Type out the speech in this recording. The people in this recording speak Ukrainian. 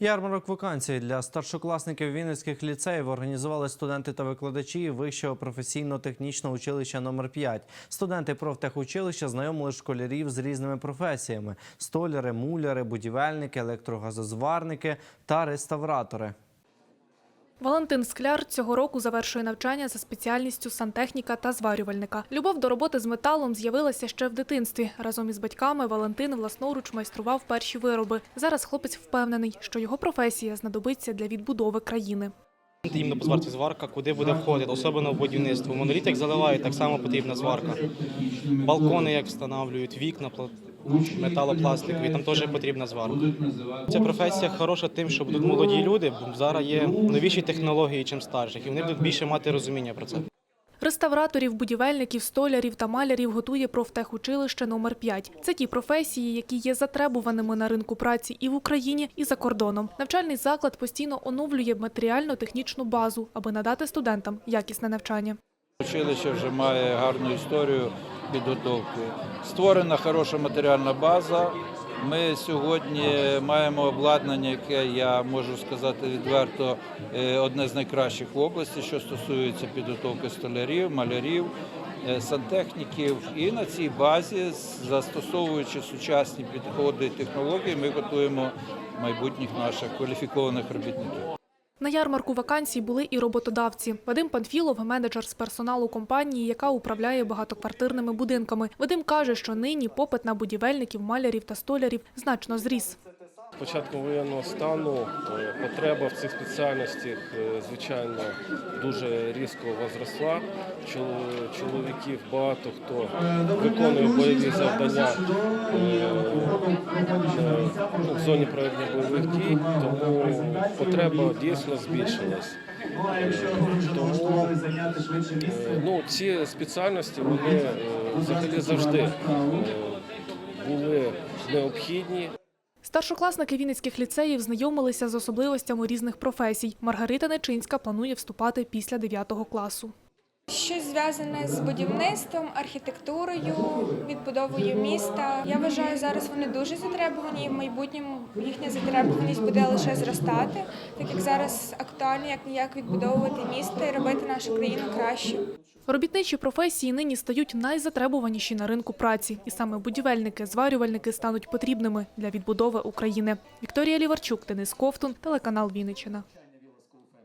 Ярмарок вакансій для старшокласників вінницьких ліцеїв організували студенти та викладачі Вищого професійно-технічного училища номер 5 Студенти профтехучилища знайомили школярів з різними професіями: столяри, муляри, будівельники, електрогазозварники та реставратори. Валентин Скляр цього року завершує навчання за спеціальністю сантехніка та зварювальника. Любов до роботи з металом з'явилася ще в дитинстві. Разом із батьками Валентин власноруч майстрував перші вироби. Зараз хлопець впевнений, що його професія знадобиться для відбудови країни. Іменно по зварці зварка, куди буде входити, особливо в будівництво. Моноліт як заливають, так само потрібна зварка. Балкони як встановлюють, вікна, пла- металопластикові, там теж потрібна зварка. Ця професія хороша тим, що будуть молоді люди, бо зараз є новіші технології, чим старших, і вони будуть більше мати розуміння про це. Реставраторів, будівельників, столярів та малярів готує профтехучилище номер 5 Це ті професії, які є затребуваними на ринку праці і в Україні, і за кордоном. Навчальний заклад постійно оновлює матеріально-технічну базу, аби надати студентам якісне навчання. Училище вже має гарну історію підготовки. Створена хороша матеріальна база. Ми сьогодні маємо обладнання, яке я можу сказати відверто, е, одне з найкращих в області, що стосується підготовки столярів, малярів, е, сантехніків. І на цій базі, застосовуючи сучасні підходи і технології, ми готуємо майбутніх наших кваліфікованих робітників. На ярмарку вакансій були і роботодавці. Вадим Панфілов, менеджер з персоналу компанії, яка управляє багатоквартирними будинками. Вадим каже, що нині попит на будівельників, малярів та столярів значно зріс. Початку воєнного стану е, потреба в цих спеціальностях, е, звичайно, дуже різко возросла. Чол- Чоловіків багато хто виконує бойові завдання е, в зоні проведення бойових дій, тому потреба дійсно збільшилась. Е, Тому е, ну, ці спеціальності вони е, взагалі завжди були необхідні. Старшокласники вінницьких ліцеїв знайомилися з особливостями різних професій. Маргарита Нечинська планує вступати після 9 класу. Щось зв'язане з будівництвом, архітектурою, відбудовою міста. Я вважаю, зараз вони дуже затребувані, і в майбутньому їхня затребуваність буде лише зростати, так як зараз актуально як ніяк відбудовувати місто і робити нашу країну кращою. Робітничі професії нині стають найзатребуваніші на ринку праці, і саме будівельники, зварювальники стануть потрібними для відбудови України. Вікторія Ліварчук, Денис Ковтун, телеканал Вінниччина.